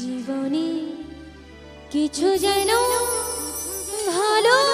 জীবনী কিছু যেন ভালো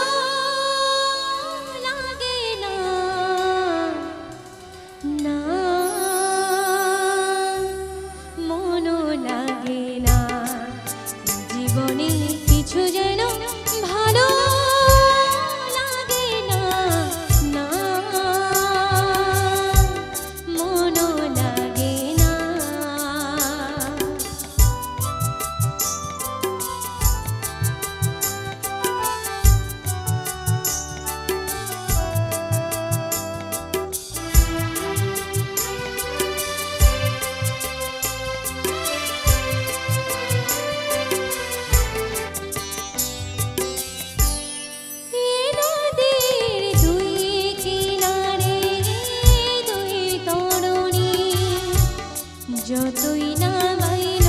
മൈന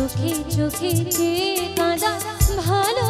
চোখে চোখে কাঁদা ভালো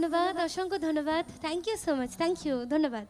ধন্যবাদ অসংখ্য ধন্যবাদ। Thank you so much thank you ধন্যবাদ।